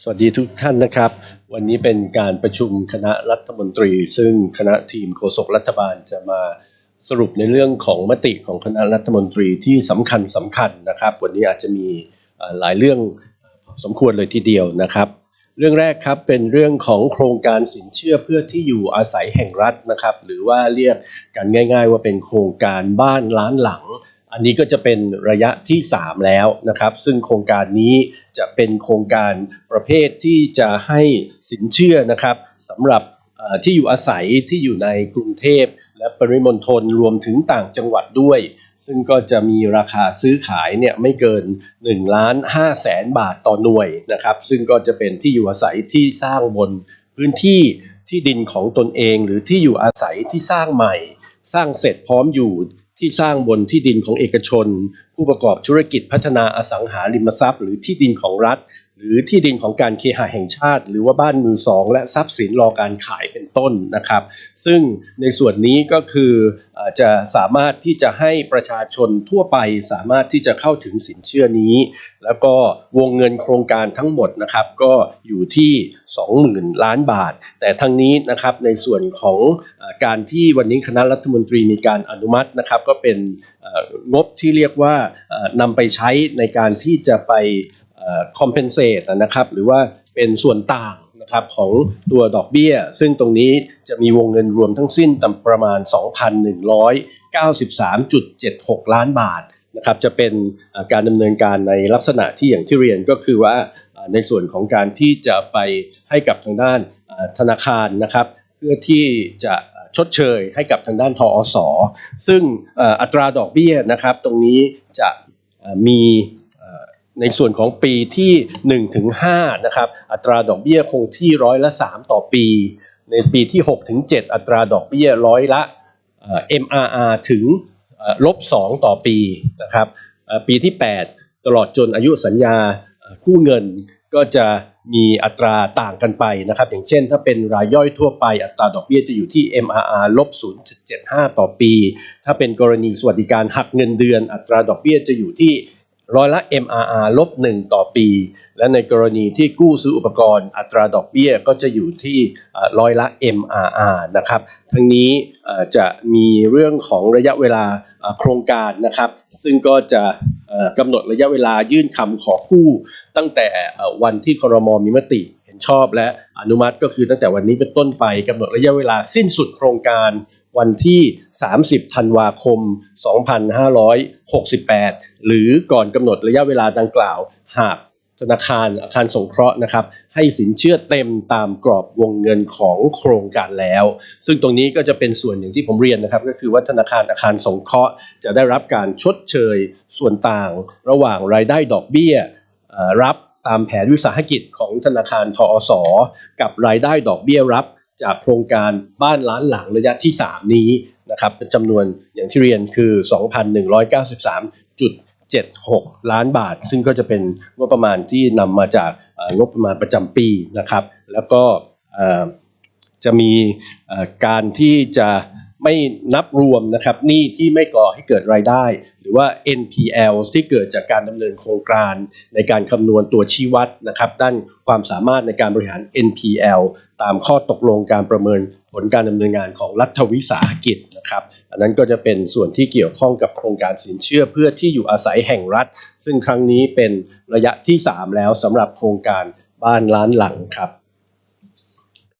สวัสดีทุกท่านนะครับ วันนี้เป็นการประชุมคณะรัฐมนตรี ซึ่งคณะทีมโฆษกรัฐบาลจะมาสรุปในเรื่องของมติของคณะรัฐมนตรีที่สำคัญสำคัญนะครับ วันนี้อาจจะมีหลายเรื่องสมควรเลยทีเดียวนะครับ เรื่องแรกครับเป็นเรื่องของโครงการสินเชื่อเพื่อที่อยู่อาศัยแห่งรัฐนะครับ หรือว่าเรียกกันง่าย ๆ ว่าเป็นโครงการบ้านล้านหลัง อันนี้ก็จะเป็นระยะที่ 3 แล้วนะครับ ซึ่งโครงการนี้จะเป็นโครงการประเภทที่จะให้สินเชื่อนะครับสำหรับที่อยู่อาศัยที่อยู่ในกรุงเทพ และปริมณฑลรวมถึงต่างจังหวัดด้วย ซึ่งก็จะมีราคาซื้อขายเนี่ยไม่เกิน1ล้าน5แสนบาทต่อหน่วยนะครับ ซึ่งก็จะเป็นที่อยู่อาศัยที่สร้างบนพื้นที่ที่ดินของตนเองหรือที่อยู่อาศัยที่สร้างใหม่ สร้างเสร็จพร้อมอยู่ ที่สร้างบนที่ดินของเอกชน ผู้ประกอบธุรกิจพัฒนาอสังหาริมทรัพย์ หรือที่ดินของรัฐ รือที่ดินของการเคหะแห่งชาติ หรือว่าบ้านมือสองและทรัพย์สินรอการขายเป็นต้นนะครับ ซึ่งในส่วนนี้ก็คือจะสามารถที่จะให้ประชาชนทั่วไปสามารถที่จะเข้าถึงสินเชื่อนี้ แล้วก็วงเงินโครงการทั้งหมดนะครับก็อยู่ที่ 20,000 ล้านบาท แต่ทั้งนี้นะครับในส่วนของการที่วันนี้คณะรัฐมนตรีมีการอนุมัตินะครับก็เป็นงบที่เรียกว่านำไปใช้ในการที่จะไป คอมเพนเซตนะครับหรือว่าเป็นส่วนต่างนะครับของตัวดอกเบี้ย ซึ่งตรงนี้จะมีวงเงินรวมทั้งสิ้นต่ำประมาณ 2,193.76 ล้านบาทนะครับจะเป็นการดำเนินการในลักษณะที่อย่างที่เรียนก็คือว่าในส่วนของการที่จะไปให้กับทางด้านธนาคารนะครับเพื่อที่จะชดเชยให้กับทางด้านทอสซึ่งอัตราดอกเบี้ยนะครับตรงนี้จะมี ในส่วนของปีที่1ถึง5นะครับอัตราดอกเบี้ยคงที่ร้อยละ 3 ต่อปี ในปีที่6ถึง7อัตราดอกเบี้ยร้อยละเอ่อ MRR ถึงเอ่อลบ2ต่อปีนะครับปีที่ 8 ตลอดจนอายุสัญญากู้เงินก็จะมีอัตราต่างกันไปนะครับ อย่างเช่นถ้าเป็นรายย่อยทั่วไปอัตราดอกเบี้ยจะอยู่ที่ MRR ลบ 0.75 ต่อปี ถ้าเป็นกรณีสวัสดิการหักเงินเดือน อัตราดอกเบี้ยจะอยู่ที่ ร้อยละ MRR ลบ 1 ต่อปี และในกรณีที่กู้ซื้ออุปกรณ์อัตราดอกเบี้ยก็จะอยู่ที่ร้อยละ MRR นะครับ ทั้งนี้จะมีเรื่องของระยะเวลาโครงการนะครับ ซึ่งก็จะกำหนดระยะเวลายื่นคำขอกู้ ตั้งแต่วันที่ครมมีมติเห็นชอบและอนุมัติก็คือตั้งแต่วันนี้เป็นต้นไปกำหนดระยะเวลาสิ้นสุดโครงการ วันที่ 30 ธันวาคม 2568 หรือก่อนกำหนดระยะเวลาดังกล่าว หากธนาคารอาคารสงเคราะห์นะครับให้สินเชื่อเต็มตามกรอบวงเงินของโครงการแล้ว ซึ่งตรงนี้ก็จะเป็นส่วนอย่างที่ผมเรียนนะครับ ก็คือว่าธนาคารอาคารสงเคราะห์ จะได้รับการชดเชยส่วนต่าง ระหว่างรายได้ดอกเบี้ยรับตามแผนวิสาหกิจของธนาคารทอสกับรายได้ดอกเบี้ยรับ จากโครงการบ้านล้านหลังระยะที่ 3 นี้นะครับเป็นจำนวนอย่างที่เรียนคือ 2,193.76 ล้านบาท ซึ่งก็จะเป็นงบประมาณที่นำมาจากงบประมาณประจำปีนะครับ แล้วก็จะมีการที่จะ ไม่นับรวมนะครับหนี้ที่ไม่ก่อให้เกิดรายได้ หรือว่า NPL ที่เกิดจากการดำเนินโครงการในการคำนวณตัวชี้วัดนะครับด้านความสามารถในการบริหาร NPL ตามข้อตกลงการประเมินผลการดำเนินงานของรัฐวิสาหกิจนะครับอันนั้นก็จะเป็นส่วนที่เกี่ยวข้องกับโครงการสินเชื่อเพื่อที่อยู่อาศัยแห่งรัฐ ซึ่งครั้งนี้เป็นระยะที่ 3 แล้วสำหรับโครงการบ้านล้านหลังครับ